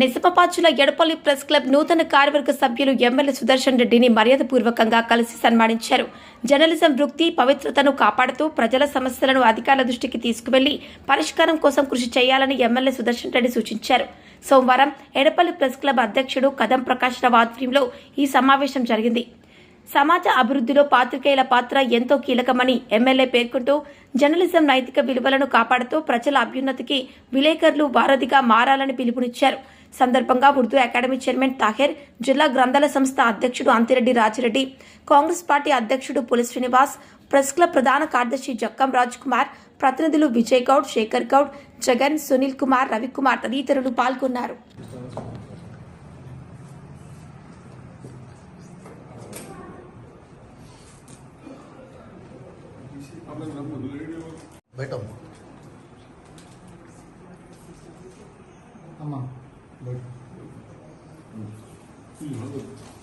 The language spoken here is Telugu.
నిసపపాచుల ఎడపల్లి ప్రెస్ క్లబ్ నూతన కార్యవర్గ సభ్యులు ఎమ్మెల్యే సుదర్శన్ రెడ్డిని మర్యాదపూర్వకంగా కలిసి సన్మానించారు. జర్నలిజం వృత్తి పవిత్రతను కాపాడుతూ ప్రజల సమస్యలను అధికారుల దృష్టికి తీసుకువెళ్ళి పరిష్కారం కోసం కృషి చేయాలని ఎమ్మెల్యే సుదర్శన్ రెడ్డి సూచించారు. సోమవారం ఎడపల్లి ప్రెస్ క్లబ్ అధ్యక్షుడు కదం ప్రకాష్ రావు ఆధ్వర్యంలో ఈ సమావేశం జరిగింది. సమాజ అభివృద్ధిలో పాత్రికేయుల పాత్ర ఎంతో కీలకమని ఎమ్మెల్యే పేర్కొంటూ జర్నలిజం నైతిక విలువలను కాపాడుతూ ప్రజల అభ్యున్నతికి విలేకరులు వారధిగా మారాలని పిలుపునిచ్చారు. సందర్భంగా ఉర్దూ అకాడమీ చైర్మన్ తాహెర్ జిల్లా గ్రంథాల సంస్థ అధ్యక్షుడు అంతిరెడ్డి రాజిరెడ్డి కాంగ్రెస్ పార్టీ అధ్యక్షుడు పులి శ్రీనివాస్ ప్రెస్ క్లబ్ ప్రధాన కార్యదర్శి జక్కం రాజ్ కుమార్ ప్రతినిధులు విజయ్ గౌడ్ శేఖర్ గౌడ్ జగన్ సునీల్ కుమార్ రవికుమార్ తదితరులు పాల్గొన్నారు. 没，嗯，第一个。